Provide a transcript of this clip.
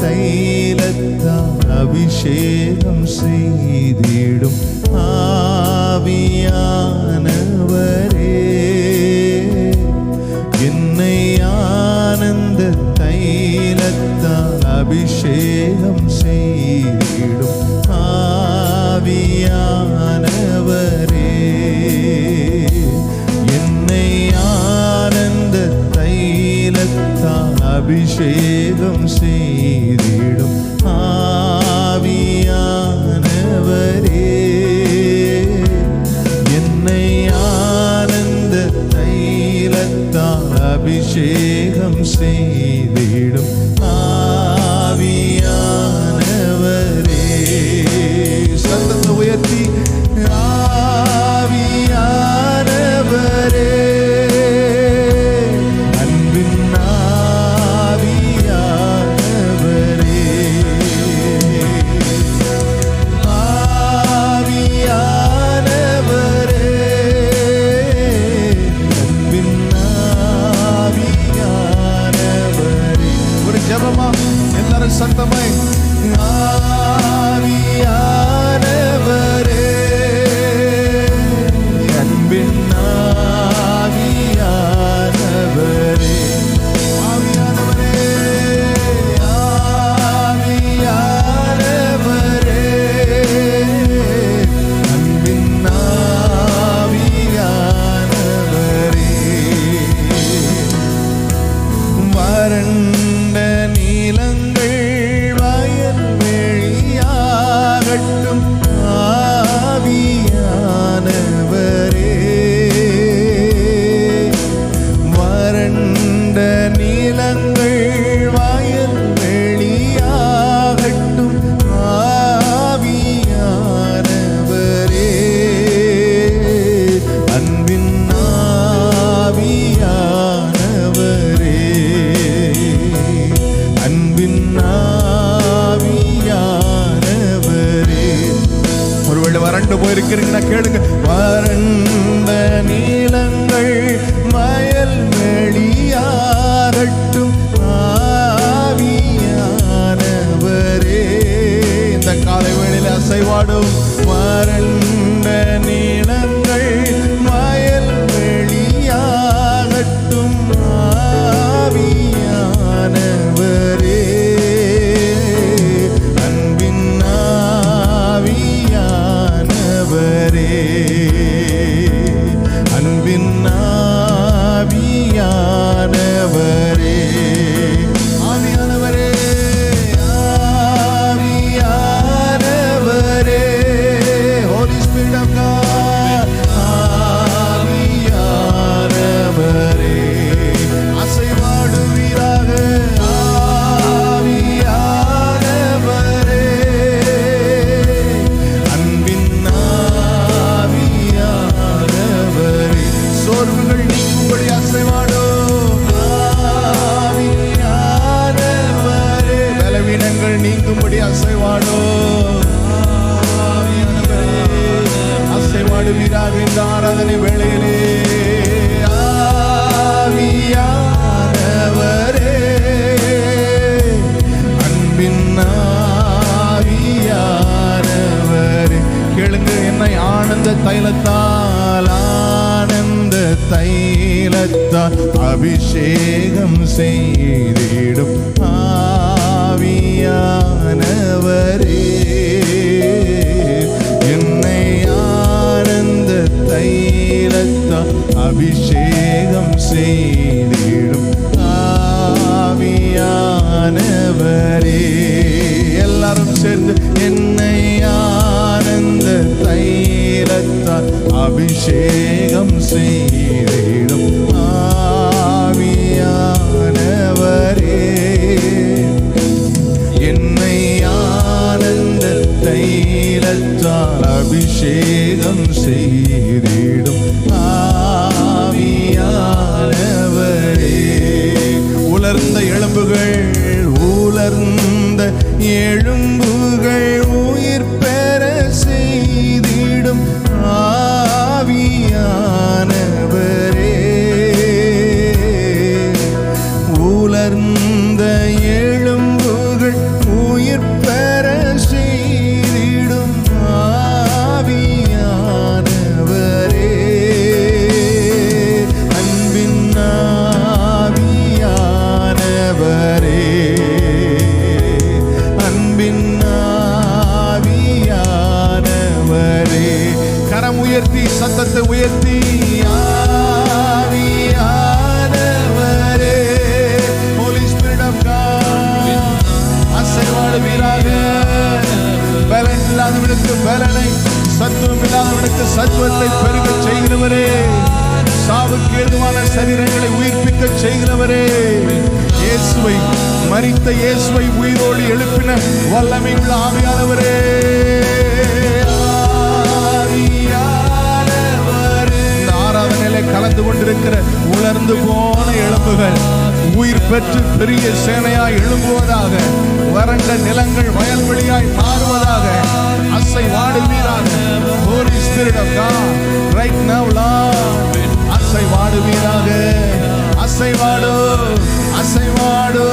தைலத்தால் அபிஷேகம் செய்திடும் ஆவியானவரே. என்னை ஆனந்த தைலத்தால் அபிஷேகம் செய்திடும் ஆவியானவரே. தான் அபிஷேகம் செய்திடும் ஆவியானவரே. என்னை ஆனந்த தைலத்தால் அபிஷேகம் செய்திடும் Santa May. Ngari எழுகிறார் இந்த ஆராதனை வேளையிலே. ஆவியானவரே அன்பின் ஆவியானவரே. கேளுங்க என்னை ஆனந்த தைலத்தால் ஆனந்த தைலத்தால் அபிஷேகம் செய்திடும். ஆவியானவரே. அபிஷேகம் செய்திடும் ஆவியானவரே. என்னை ஆனந்த தைலத்தால் அபிஷேகம் செய்திடும் ஆவியானவரே. உலர்ந்த எலும்புகள் உலர்ந்த எழும்புகள் சத்தத்தை உயர்த்தி ஆவியானவரே Holy Spirit of God அசைவாடுவீராக பலன் இல்லாதவனுக்கு பலனை சத்துவம் இல்லாதவனுக்கு சத்துவத்தை பெருக செய்கிறவரே சாவுக்கு ஏதுவான சரீரங்களை உயிர்ப்பிக்க செய்கிறவரே இயேசுவை மறித்த இயேசுவை உயிரோடு எழுப்பின வல்லமை உள்ள ஆவியானவரே. கலந்து கொண்டிருக்கிற உலர்ந்து போன எலும்புகள் உயிர் பெற்று பெரிய சேனையாய் எழும்புவதாக வறண்ட நிலங்கள் வயல்வெளியாய் மாறுவதாக அசை வாடுவீராக Holy Spirit of God right now Lord. அசை வாடுவீராக அசை வாடு அசை வாடு.